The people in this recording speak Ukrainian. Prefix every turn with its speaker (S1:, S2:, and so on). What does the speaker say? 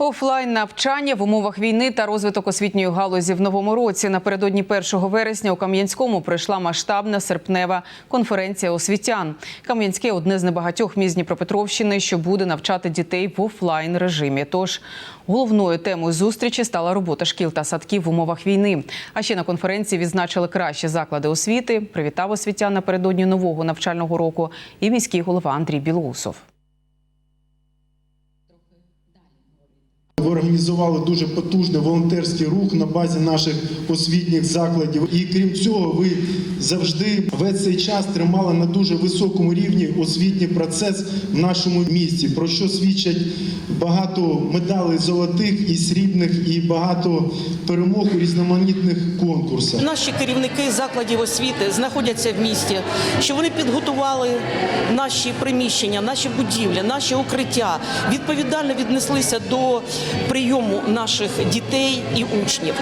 S1: Офлайн навчання в умовах війни та розвиток освітньої галузі в новому році. Напередодні 1 вересня у Кам'янському пройшла масштабна серпнева конференція освітян. Кам'янське одне з небагатьох міст Дніпропетровщини, що буде навчати дітей в офлайн режимі. Тож головною темою зустрічі стала робота шкіл та садків в умовах війни. А ще на конференції відзначили кращі заклади освіти. Привітав освітян напередодні нового навчального року і міський голова Андрій Білоусов.
S2: Організували дуже потужний волонтерський рух на базі наших освітніх закладів. І крім цього, ви завжди весь цей час тримали на дуже високому рівні освітній процес в нашому місті, про що свідчать багато медалей золотих і срібних, і багато перемог у різноманітних конкурсах.
S3: Наші керівники закладів освіти знаходяться в місті, що вони підготували наші приміщення, наші будівлі, наші укриття, відповідально віднеслися до прийому наших дітей і учнів.